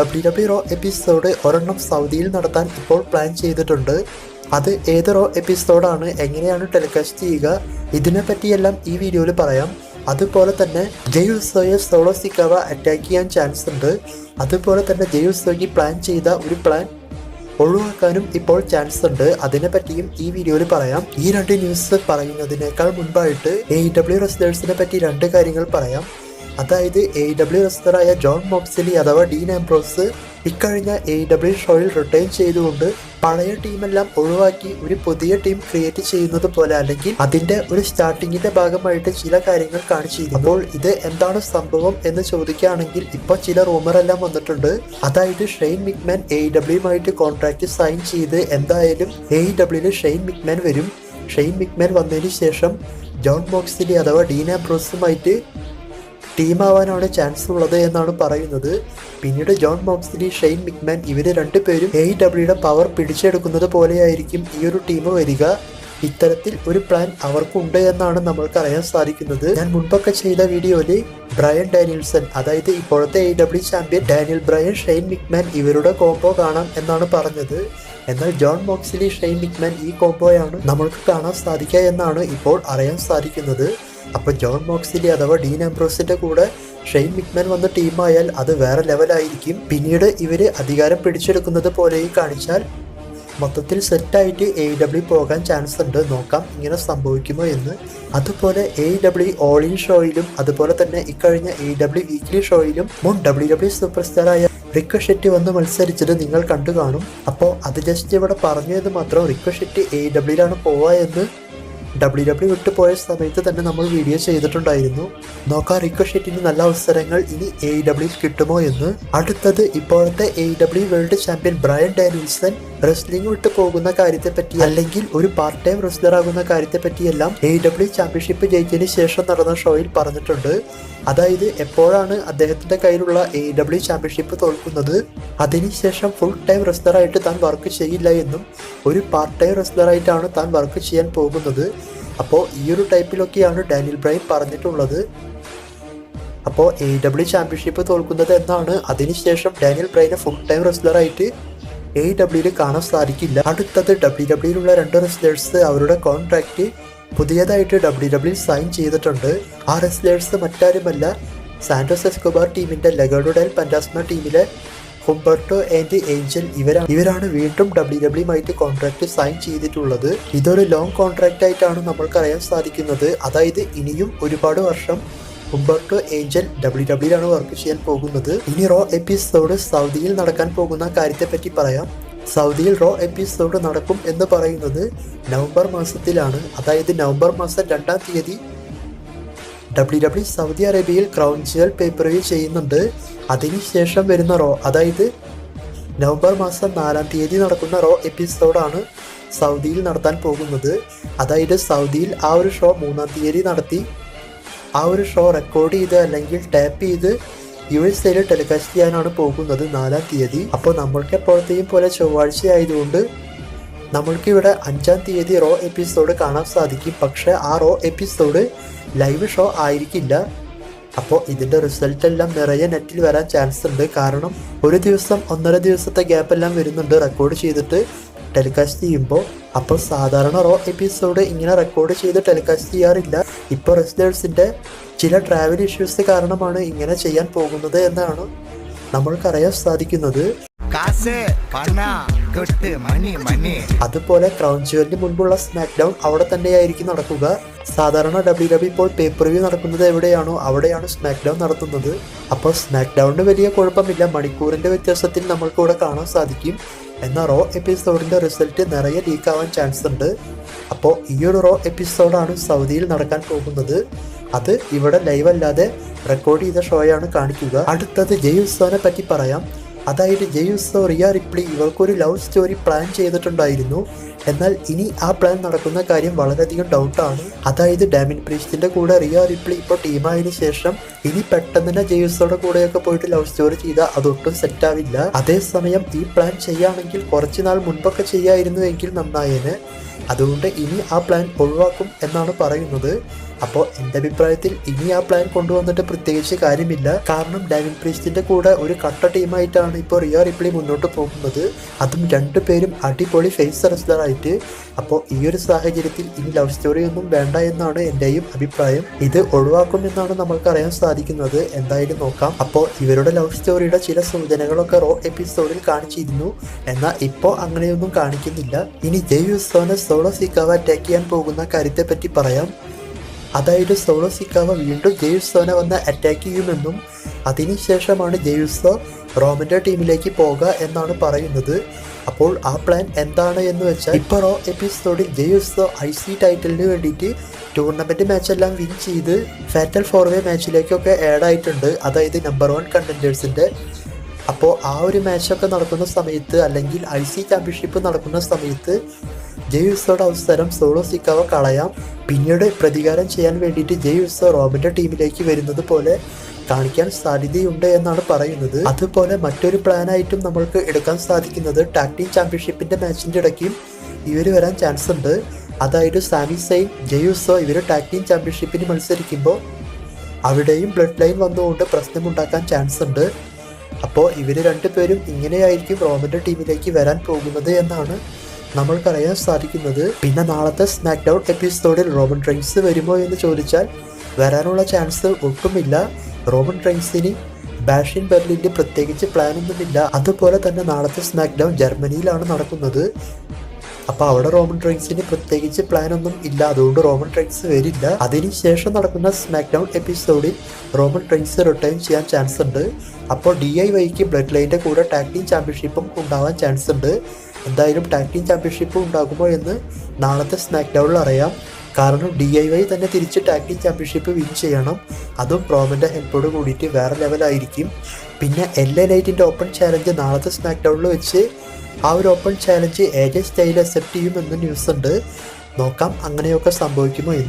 W W raw episode ഒരെണ്ണം സൗദിയിൽ നടത്താൻ ഇപ്പോൾ പ്ലാൻ ചെയ്തിട്ടുണ്ട്. അത് ഏത് റോ എപ്പിസോഡാണ് എങ്ങനെയാണ് ടെലികാസ്റ്റ് ചെയ്യുക ഇതിനെപ്പറ്റിയെല്ലാം ഈ വീഡിയോയിൽ പറയാം. അതുപോലെ തന്നെ ജയുസോയെ സോളോ സിക്കാവ അറ്റാക്ക് ചെയ്യാൻ ചാൻസ് ഉണ്ട്. അതുപോലെ തന്നെ ജയുസോയ്ക്ക് പ്ലാൻ ചെയ്ത ഒരു പ്ലാൻ ഒഴിവാക്കാനും ഇപ്പോൾ ചാൻസ് ഉണ്ട്. അതിനെപ്പറ്റിയും ഈ വീഡിയോയിൽ പറയാം. ഈ രണ്ട് ന്യൂസ് പറയുന്നതിനേക്കാൾ മുൻപായിട്ട് എ ഡബ്ല്യു റെസ്ലേഴ്സിനെ പറ്റി രണ്ട് കാര്യങ്ങൾ പറയാം. അതായത് എ ഡബ്ല്യു റെസ്റ്ററായ ജോൺ മോക്സലി അഥവാ ഡീൻ ആംബ്രോസ് ഇക്കഴിഞ്ഞ എ ഡബ്ല്യു ഷോയിൽ റിട്ടേൺ ചെയ്തുകൊണ്ട് പഴയ ടീമെല്ലാം ഒഴിവാക്കി ഒരു പുതിയ ടീം ക്രിയേറ്റ് ചെയ്യുന്നത് പോലെ അല്ലെങ്കിൽ അതിന്റെ ഒരു സ്റ്റാർട്ടിങ്ങിന്റെ ഭാഗമായിട്ട് ചില കാര്യങ്ങൾ കാണിച്ചിരുന്നു. അപ്പോൾ ഇത് എന്താണ് സംഭവം എന്ന് ചോദിക്കുകയാണെങ്കിൽ ഇപ്പൊ ചില റൂമർ എല്ലാം വന്നിട്ടുണ്ട്. അതായത് ഷെയ്ൻ മിക്മാൻ എ ഡബ്ല്യുമായിട്ട് കോൺട്രാക്ട് സൈൻ ചെയ്ത് എന്തായാലും എ ഡബ്ല്യു ഷെയ്ൻ മിക്മാൻ വരും. ഷെയ്ൻ മിക്മാൻ വന്നതിന് ശേഷം ജോൺ മോക്സിലി അഥവാ ഡീന ബ്രോസുമായിട്ട് ടീമാവാനാണ് ചാൻസ് ഉള്ളത് എന്നാണ് പറയുന്നത്. പിന്നീട് ജോൺ മോക്സ്ലി ഷെയ്ൻ മിക്മാൻ ഇവർ രണ്ടുപേരും എ ഡബ്ല്യൂയുടെ പവർ പിടിച്ചെടുക്കുന്നത് പോലെയായിരിക്കും ഈ ഒരു ടീം വരിക. ഇത്തരത്തിൽ ഒരു പ്ലാൻ അവർക്കുണ്ട് എന്നാണ് നമ്മൾക്ക് അറിയാൻ സാധിക്കുന്നത്. ഞാൻ മുൻപൊക്കെ ചെയ്ത വീഡിയോയിൽ ബ്രയൻ ഡാനിയൽസൺ അതായത് ഇപ്പോഴത്തെ A W champion Daniel Bryan Shane McMahon ഇവരുടെ കോംബോ കാണാം എന്നാണ് പറഞ്ഞത്. എന്നാൽ ജോൺ മോക്സിലി ഷെയ്ൻ മിക്മാൻ ഈ കോംബോയാണ് നമ്മൾക്ക് കാണാൻ സാധിക്കുക എന്നാണ് ഇപ്പോൾ അറിയാൻ സാധിക്കുന്നത്. അപ്പോൾ ജോൺ മോക്സിന്റെ അഥവാ ഡീൻ ആംബ്രോസിന്റെ കൂടെ ഷെയ്ൻ മിക്മാൻ വന്ന ടീമായാൽ അത് വേറെ ലെവലായിരിക്കും. പിന്നീട് ഇവർ അധികാരം പിടിച്ചെടുക്കുന്നത് പോലെയും കാണിച്ചാൽ മൊത്തത്തിൽ സെറ്റായിട്ട് എ ഡബ്ല്യു പോകാൻ ചാൻസ് ഉണ്ട്. നോക്കാം ഇങ്ങനെ സംഭവിക്കുമോ എന്ന്. അതുപോലെ എ ഡബ്ല്യു ഓൾ ഇൻ ഷോയിലും അതുപോലെ തന്നെ ഇക്കഴിഞ്ഞ എ ഡബ്ല്യു വീക്ക്ലി ഷോയിലും മുൻ ഡബ്ല്യു ഡബ്ല്യു സൂപ്പർ സ്റ്റാറായ റിക്കോ വന്ന് മത്സരിച്ചത് നിങ്ങൾ കണ്ടു കാണും. അപ്പോൾ അത് ജസ്റ്റ് ഇവിടെ പറഞ്ഞു എന്ന് മാത്രം ഷെട്ടി എ ഡബ്ല്യുലാണ് പോവുക എന്ന് ഡബ്ല്യു ഡബ്ല്യു വിട്ടു പോയ സമയത്ത് തന്നെ നമ്മൾ വീഡിയോ ചെയ്തിട്ടുണ്ടായിരുന്നു. നോക്കാം റിക്കോഷീറ്റിന് നല്ല അവസരങ്ങൾ ഇനി എ ഡബ്ല്യു കിട്ടുമോ എന്ന്. അടുത്തത് ഇപ്പോഴത്തെ A W world champion Bryan Danielson wrestling വിട്ടു പോകുന്ന കാര്യത്തെ പറ്റി അല്ലെങ്കിൽ ഒരു പാർട്ട് ടൈം റെസ്ലർ ആകുന്ന കാര്യത്തെ പറ്റിയെല്ലാം എ ഡബ്ല്യു ചാമ്പ്യൻഷിപ്പ് ജയിച്ചതിന് ശേഷം നടന്ന ഷോയിൽ പറഞ്ഞിട്ടുണ്ട്. അതായത് എപ്പോഴാണ് അദ്ദേഹത്തിന്റെ കയ്യിലുള്ള എ ഡബ്ല്യു ചാമ്പ്യൻഷിപ്പ് തോൽക്കുന്നത്? അതിനുശേഷം ഫുൾ ടൈം റെസ്ലറായിട്ട് താൻ വർക്ക് ചെയ്യില്ല എന്നും ഒരു പാർട്ട് ടൈം റെസ്ലറായിട്ടാണ് താൻ വർക്ക് ചെയ്യാൻ പോകുന്നത്. അപ്പോൾ ഈ ഒരു ടൈപ്പിലൊക്കെയാണ് ഡാനിയൽ ബ്രൈൻ പറഞ്ഞിട്ടുള്ളത്. അപ്പോൾ എ ഡബ്ല്യു ചാമ്പ്യൻഷിപ്പ് തോൽക്കുന്നത് എന്നാണ്. അതിനുശേഷം ഡാനിയൽ ബ്രൈനെ ഫുൾ ടൈം റെസ്ലറായിട്ട് എ ഡബ്ല്യൂയിൽ കാണാൻ സാധിക്കില്ല. അടുത്തത് ഡബ്ല്യു ഡബ്ല്യൂയിലുള്ള രണ്ട് റെസ്ലേഴ്സ് അവരുടെ കോൺട്രാക്റ്റ് പുതിയതായിട്ട് ഡബ്ല്യു ഡബ്ല്യു സൈൻ ചെയ്തിട്ടുണ്ട്. ആ റെസ്ലേഴ്സ് മറ്റാരുമല്ല സാന്റോസ് എസ്കോബാർ ടീമിന്റെ ലെഗോഡോഡൽ പൻഡാസ്മ ടീമിലെ ഹുംബർട്ടോ ആൻഡ് ഏഞ്ചൽ ഇവരാണ് ഇവരാണ് വീണ്ടും ഡബ്ല്യു ഡബ്ല്യുമായിട്ട് കോൺട്രാക്ട് സൈൻ ചെയ്തിട്ടുള്ളത്. ഇതൊരു ലോങ് കോൺട്രാക്റ്റ് ആയിട്ടാണ് നമ്മൾക്ക് അറിയാൻ സാധിക്കുന്നത്. അതായത് ഇനിയും ഒരുപാട് വർഷം ഹുംബർട്ടോ ഏഞ്ചൽ ഡബ്ല്യു ഡബ്ല്യൂയിലാണ് വർക്ക് ചെയ്യാൻ പോകുന്നത്. ഇനി റോ എപ്പിസോഡ് സൗദിയിൽ നടക്കാൻ പോകുന്ന കാര്യത്തെ പറ്റി പറയാം. സൗദിയിൽ റോ എപ്പിസോഡ് നടക്കും എന്ന് പറയുന്നത് നവംബർ മാസത്തിലാണ്. അതായത് നവംബർ മാസം രണ്ടാം തീയതി ഡബ്ല്യു ഡബ്ല്യു സൗദി അറേബ്യയിൽ Crown Jewel pay per view ചെയ്യുന്നുണ്ട് അതിനുശേഷം വരുന്ന റോ അതായത് നവംബർ മാസം നാലാം തീയതി നടക്കുന്ന റോ എപ്പിസോഡാണ് സൗദിയിൽ നടത്താൻ പോകുന്നത്. അതായത് സൗദിയിൽ ആ ഒരു ഷോ മൂന്നാം തീയതി നടത്തി. ആ ഒരു ഷോ റെക്കോർഡ് ചെയ്ത് അല്ലെങ്കിൽ ടാപ്പ് ചെയ്ത് യു എസ് എയിൽ ടെലികാസ്റ്റ് ചെയ്യാനാണ് പോകുന്നത് നാലാം തീയതി. അപ്പോൾ നമ്മൾക്ക് എപ്പോഴത്തെയും പോലെ ചൊവ്വാഴ്ച ആയതുകൊണ്ട് നമ്മൾക്ക് ഇവിടെ അഞ്ചാം തീയതി റോ എപ്പിസോഡ് കാണാൻ സാധിക്കും. പക്ഷേ ആ റോ എപ്പിസോഡ് ലൈവ് ഷോ ആയിരിക്കില്ല. അപ്പോൾ ഇതിന്റെ റിസൾട്ട് എല്ലാം നിറയെ നെറ്റിൽ വരാൻ ചാൻസ് ഉണ്ട്. കാരണം ഒരു ദിവസം ഒന്നര ദിവസത്തെ ഗ്യാപ്പ് എല്ലാം വരുന്നുണ്ട് റെക്കോർഡ് ചെയ്തിട്ട് ടെലികാസ്റ്റ് ചെയ്യുമ്പോൾ. അപ്പോൾ സാധാരണ റോ എപ്പിസോഡ് ഇങ്ങനെ റെക്കോർഡ് ചെയ്ത് ടെലികാസ്റ്റ് ചെയ്യാറില്ല. ഇപ്പോൾ റെസ്ലേഴ്സിന്റെ ചില ട്രാവൽ ഇഷ്യൂസ് കാരണമാണ് ഇങ്ങനെ ചെയ്യാൻ പോകുന്നത് എന്നാണ് നമ്മൾക്കറിയാൻ സാധിക്കുന്നത്. കാശ് മണി മണി. അതുപോലെ ക്രൗൺ ജുവലിന് മുൻപുള്ള സ്മാക്ക് ഡൗൺ അവിടെ തന്നെയായിരിക്കും നടക്കുക. സാധാരണ ഡബ്ല്യു ഡബ്ല്യു ഇപ്പോൾ പേപ്പർ വ്യൂ നടക്കുന്നത് എവിടെയാണോ അവിടെയാണ് സ്മാക്ക് ഡൗൺ നടത്തുന്നത്. അപ്പോൾ സ്മാക്ക് ഡൗണിന് വലിയ കുഴപ്പമില്ല മണിക്കൂറിന്റെ വ്യത്യാസത്തിൽ നമ്മൾക്ക് ഇവിടെ കാണാൻ സാധിക്കും. എന്നാൽ റോ എപ്പിസോഡിന്റെ റിസൾട്ട് നിറയെ ലീക്ക് ആവാൻ ചാൻസ് ഉണ്ട്. അപ്പോൾ ഈ ഒരു റോ എപ്പിസോഡാണ് സൗദിയിൽ നടക്കാൻ പോകുന്നത്. അത് ഇവിടെ ലൈവ് അല്ലാതെ റെക്കോർഡ് ചെയ്ത ഷോയാണ് കാണിക്കുക. അടുത്തത് ജയ് ഉത്സവനെ പറ്റി പറയാം. അതായത് ജെയ്യുസോ റിയ റിപ്ലി ഇവർക്കൊരു ലവ് സ്റ്റോറി പ്ലാൻ ചെയ്തിട്ടുണ്ടായിരുന്നു. എന്നാൽ ഇനി ആ പ്ലാൻ നടക്കുന്ന കാര്യം വളരെയധികം ഡൗട്ടാണ് അതായത് ഡാമിൻ പ്രീസ്റ്റിന്റെ കൂടെ റിയ റിപ്ലി ഇപ്പോൾ ടീമായതിന് ശേഷം ഇനി പെട്ടെന്ന് തന്നെ ജെയ്യുസോയുടെ കൂടെയൊക്കെ പോയിട്ട് ലവ് സ്റ്റോറി ചെയ്താൽ അതൊട്ടും സെറ്റ് ആവില്ല. അതേസമയം ഈ പ്ലാൻ ചെയ്യുകയാണെങ്കിൽ കുറച്ച് നാൾ മുൻപൊക്കെ ചെയ്യായിരുന്നു എങ്കിൽ നന്നായേനെ. അതുകൊണ്ട് ഇനി ആ പ്ലാൻ ഒഴിവാക്കും എന്നാണ് പറയുന്നത്. അപ്പോൾ എന്റെ അഭിപ്രായത്തിൽ ഇനി ആ പ്ലാൻ കൊണ്ടുവന്നിട്ട് പ്രത്യേകിച്ച് കാര്യമില്ല. കാരണം ഡാവിൻ പ്രീസ്റ്റിന്റെ കൂടെ ഒരു കട്ട ടീമായിട്ടാണ് ഇപ്പോൾ റിയോ റിപ്ലി മുന്നോട്ട് പോകുന്നത്. അതും രണ്ടു പേരും അടിപൊളി ഫേസ് റെസ്ലറായിട്ട് അപ്പോൾ ഈ ഒരു സാഹചര്യത്തിൽ ഇനി ലവ് സ്റ്റോറി ഒന്നും വേണ്ട എന്നാണ് എന്റെയും അഭിപ്രായം. ഇത് ഒഴിവാക്കുമെന്നാണ് നമ്മൾക്ക് അറിയാൻ സാധിക്കുന്നത്. എന്തായാലും നോക്കാം. അപ്പോൾ ഇവരുടെ ലവ് സ്റ്റോറിയുടെ ചില സൂചനകളൊക്കെ റോ എപ്പിസോഡിൽ കാണിച്ചിരുന്നു. എന്നാൽ ഇപ്പോൾ അങ്ങനെയൊന്നും കാണിക്കുന്നില്ല. ഇനി ജയ് യുസോനെ സോളോ സിക്കാവ അറ്റാക്ക് ചെയ്യാൻ പോകുന്ന കാര്യത്തെ പറ്റി പറയാം. അതായത് സോളോ സിക്കാവ വീണ്ടും ജെയ്സോനെ വന്ന് അറ്റാക്ക് ചെയ്യുമെന്നും അതിനുശേഷമാണ് ജെയ്സോ റോമിന്റെ ടീമിലേക്ക് പോകുക എന്നാണ് പറയുന്നത്. അപ്പോൾ ആ പ്ലാൻ എന്താണ് എന്ന് വെച്ചാൽ ഇപ്പോൾ റോ എപ്പിസോഡിൽ ജെയ്സോ ഐ സി ടൈറ്റിലിന് വേണ്ടിയിട്ട് ടൂർണമെന്റ് മാച്ചെല്ലാം വിൻ ചെയ്ത് ഫാറ്റൽ ഫോർവേ മാച്ചിലേക്കൊക്കെ ആഡ് ആയിട്ടുണ്ട്. അതായത് നമ്പർ വൺ കണ്ടന്റേഴ്സിന്റെ അപ്പോൾ ആ ഒരു മാച്ചൊക്കെ നടക്കുന്ന സമയത്ത് അല്ലെങ്കിൽ ഐ സി ചാമ്പ്യൻഷിപ്പ് നടക്കുന്ന സമയത്ത് ജെയ്യുസോയുടെ അവസരം സോളോ സിക്കാവ കളയാം. പിന്നീട് പ്രതികാരം ചെയ്യാൻ വേണ്ടിയിട്ട് ജെയ്യുസോ റോബിന്റെ ടീമിലേക്ക് വരുന്നത് പോലെ കാണിക്കാൻ സാധ്യതയുണ്ട് എന്നാണ് പറയുന്നത്. അതുപോലെ മറ്റൊരു പ്ലാനായിട്ടും നമ്മൾക്ക് എടുക്കാൻ സാധിക്കുന്നത് ടാക് ടീം ചാമ്പ്യൻഷിപ്പിന്റെ മാച്ചിന്റെ ഇടയ്ക്കും ഇവർ വരാൻ ചാൻസ് ഉണ്ട്. അതായത് സാമി സൈൻ ജെയ്യുസോ ഇവർ ടാക് ടീം ചാമ്പ്യൻഷിപ്പിന് മത്സരിക്കുമ്പോൾ അവിടെയും ബ്ലഡ് ലൈൻ വന്നുകൊണ്ട് പ്രശ്നമുണ്ടാക്കാൻ ചാൻസ് ഉണ്ട്. അപ്പോൾ ഇവർ രണ്ടുപേരും ഇങ്ങനെയായിരിക്കും റോമിന്റെ ടീമിലേക്ക് വരാൻ പോകുന്നത് എന്നാണ് നമ്മൾക്കറിയാൻ സാധിക്കുന്നത് പിന്നെ നാളത്തെ സ്നാക്ക് ഡൗൺ എപ്പിസോഡിൽ റോമൻ ഡ്രിങ്ക്സ് വരുമോ എന്ന് ചോദിച്ചാൽ വരാനുള്ള ചാൻസ് ഒട്ടുമില്ല. റോമൻ ഡ്രിങ്ക്സിന് ബാഷിൻ ബെർലിന്റെ പ്രത്യേകിച്ച് പ്ലാനൊന്നുമില്ല അതുപോലെ തന്നെ നാളത്തെ സ്നാക്ക് ഡൗൺ ജർമ്മനിയിലാണ് നടക്കുന്നത്. അപ്പോൾ അവിടെ റോമൻ ഡ്രിങ്ക്സിന് പ്രത്യേകിച്ച് പ്ലാൻ ഒന്നും ഇല്ല. അതുകൊണ്ട് റോമൻ ഡ്രിങ്ക്സ് വരില്ല. അതിനുശേഷം നടക്കുന്ന സ്മാക്ക് ഡൗൺ എപ്പിസോഡിൽ റോമൻ ഡ്രിങ്ക്സ് റിട്ടേൺ ചെയ്യാൻ ചാൻസ് ഉണ്ട്. അപ്പോൾ ഡി ഐ വൈക്ക് ബ്ലഡ് ലൈന്റെ കൂടെ ടാക്ടീം ചാമ്പ്യൻഷിപ്പും ഉണ്ടാവാൻ ചാൻസ് ഉണ്ട്. എന്തായാലും ടാക് ടീം ചാമ്പ്യൻഷിപ്പ് ഉണ്ടാകുമോ എന്ന് നാളത്തെ സ്നാക്ക്ഡൗണിൽ അറിയാം. കാരണം ഡി ഐ വൈ തന്നെ തിരിച്ച് ടാക്കി ചാമ്പ്യൻഷിപ്പ് വിൻ ചെയ്യണം. അതും പ്രോമിന്റെ ഹെൽപ്പോട് കൂടിയിട്ട് വേറെ ലെവലായിരിക്കും പിന്നെ എൽ എ നൈറ്റിന്റെ ഓപ്പൺ ചാലഞ്ച് നാളത്തെ സ്നാക്ക്ഡൗണിൽ വെച്ച് ആ ഒരു open challenge AJ Styles accept ചെയ്യുമെന്ന് ന്യൂസ് ഉണ്ട്. നോക്കാം അങ്ങനെയൊക്കെ സംഭവിക്കുമോ എന്ന്.